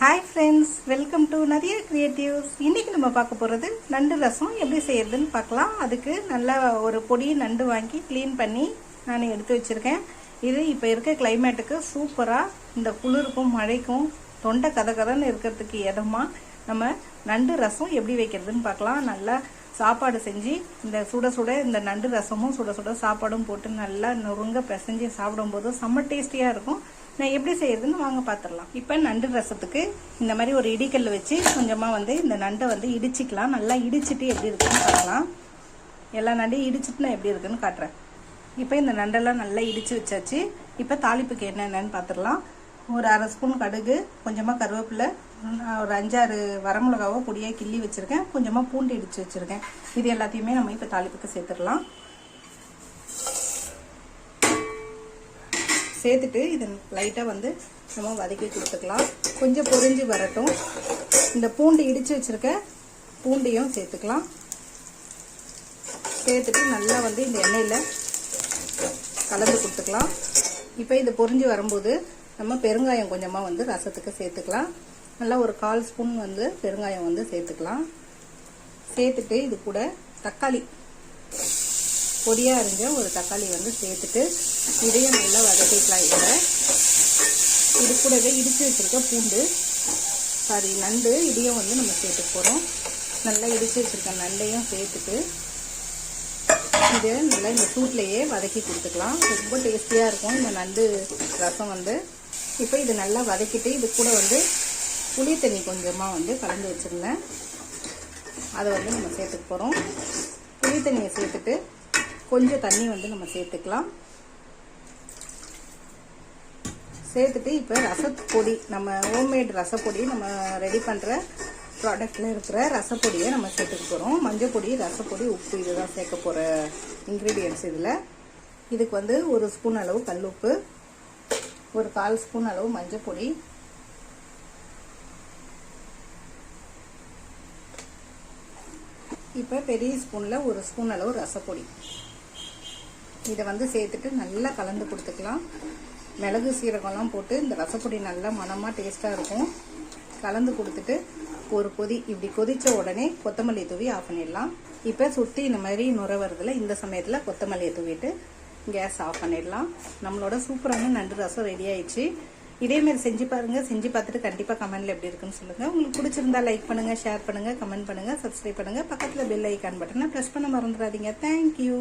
Hi friends welcome to நிறைய creatives இன்றைக்கி நம்ம பார்க்க போகிறது நண்டு ரசம் எப்படி செய்கிறதுன்னு பார்க்கலாம். அதுக்கு நல்லா ஒரு பொடி நண்டு வாங்கி க்ளீன் பண்ணி நான் எடுத்து வச்சுருக்கேன். இது இப்போ இருக்க கிளைமேட்டுக்கு சூப்பராக இந்த குளிருக்கும் மழைக்கும் தொண்டை கதை கதைன்னு இருக்கிறதுக்கு இடமா நம்ம நண்டு ரசம் எப்படி வைக்கிறதுன்னு பார்க்கலாம். நல்லா சாப்பாடு செஞ்சு இந்த சுட சுட இந்த நண்டு ரசமும் சுட சுட சாப்பாடும் போட்டு நல்லா நொறுங்க பிசைஞ்சு சாப்பிடும்போது செம்ம டேஸ்டியாக இருக்கும். நான் எப்படி செய்யறதுன்னு வாங்க பார்த்துடலாம் இப்போ நண்டு ரசத்துக்கு இந்த மாதிரி ஒரு இடிக்கல் வச்சு கொஞ்சமாக வந்து இந்த நண்டை வந்து இடிச்சிக்கலாம். நல்லா இடிச்சிட்டு எப்படி இருக்குன்னு பார்க்கலாம். எல்லா நண்டையும் இடிச்சிட்டு நான் எப்படி இருக்குன்னு காட்டுறேன். இப்போ இந்த நண்டெல்லாம் நல்லா இடித்து வச்சாச்சு. இப்போ தாளிப்புக்கு என்னென்னு பார்த்துடலாம் ஒரு அரை ஸ்பூன் கடுகு கொஞ்சமாக கருவேப்பிலை ஒரு அஞ்சாறு வரமிளகாவோ பொடியாக கிள்ளி வச்சுருக்கேன். கொஞ்சமாக பூண்டு இடித்து வச்சுருக்கேன். இது எல்லாத்தையுமே நம்ம இப்போ தாளிப்புக்கு சேர்த்துடலாம். சேர்த்துட்டு இதை லைட்டாக வந்து நம்ம வதக்கி கொடுத்துக்கலாம். கொஞ்சம் பொரிஞ்சு வரட்டும். இந்த பூண்டு இடித்து வச்சுருக்க பூண்டையும் சேர்த்துக்கலாம். சேர்த்துட்டு நல்லா வந்து இந்த எண்ணெயில் கலந்து கொடுத்துக்கலாம். இப்போ இது பொரிஞ்சு வரும்போது நம்ம பெருங்காயம் கொஞ்சமாக வந்து ரசத்துக்கு சேர்த்துக்கலாம். நல்லா ஒரு கால் ஸ்பூன் வந்து பெருங்காயம் வந்து சேர்த்துக்கலாம். சேர்த்துட்டு இது கூட தக்காளி பொடியாக அரிஞ்ச ஒரு தக்காளி வந்து சேர்த்துட்டு இதையும் நல்லா வதக்கிக்கலாம் இதில் இது கூடவே இடித்து வச்சுருக்க பூண்டு சாரி நண்டு இதையும் வந்து நம்ம சேர்த்துக்க போகிறோம் நல்லா இடித்து வச்சுருக்க நண்டையும் சேர்த்துட்டு இது நல்லா இந்த சூட்லேயே வதக்கி கொடுத்துக்கலாம். ரொம்ப டேஸ்டியாக இருக்கும் இந்த நண்டு ரசம் வந்து. இப்போ இது நல்லா வதக்கிட்டு இது கூட வந்து புளி தண்ணி கொஞ்சமாக வந்து கலந்து வச்சுருந்தேன். அதை வந்து நம்ம சேர்த்துக்க போகிறோம் புளி தண்ணியை சேர்த்துட்டு கொஞ்சம் தண்ணி வந்து நம்ம சேர்த்துக்கலாம். சேர்த்துட்டு இப்போ ரசப்பொடி நம்ம ஹோம்மேட் ரசப்பொடி நம்ம ரெடி பண்ணுற ப்ராடக்டில் இருக்கிற ரசப்பொடியை நம்ம சேர்த்துக்க போகிறோம் மஞ்சள் பொடி ரசப்பொடி உப்பு இதுதான் சேர்க்க போகிற இன்க்ரீடியன்ஸ் இதில். இதுக்கு வந்து ஒரு ஸ்பூன் அளவு கல் உப்பு ஒரு கால் ஸ்பூன் அளவு மஞ்சள் பொடி. இப்போ பெரிய ஸ்பூனில் ஒரு ஸ்பூன் அளவு ரசப்பொடி. இதை வந்து சேர்த்துட்டு நல்லா கலந்து கொடுத்துக்கலாம். மிளகு சீரகம்லாம் போட்டு இந்த ரசப்பொடி நல்லா மனமாக டேஸ்ட்டாக இருக்கும். கலந்து கொடுத்துட்டு ஒரு கொதி இப்படி கொதித்த உடனே கொத்தமல்லி தூவி ஆஃப் பண்ணிடலாம். இப்போ சுற்றி இந்த மாதிரி நுர வருதுல இந்த சமயத்தில் கொத்தமல்லியை தூவிட்டு கேஸ் ஆஃப் பண்ணிடலாம். நம்மளோட சூப்பரான நண்டு ரசம் ரெடி ஆயிடுச்சு. இதேமாரி செஞ்சு பாருங்கள் செஞ்சு பார்த்துட்டு கண்டிப்பாக கமெண்டில் எப்படி இருக்குன்னு சொல்லுங்கள் உங்களுக்கு பிடிச்சிருந்தா லைக் பண்ணுங்கள் ஷேர் பண்ணுங்கள் கமெண்ட் பண்ணுங்கள் சப்ஸ்கிரைப் பண்ணுங்கள் பக்கத்தில் பெல் ஐக்கான் பட்டனை ப்ரெஸ் பண்ண மறந்துடாதீங்க. தேங்க்யூ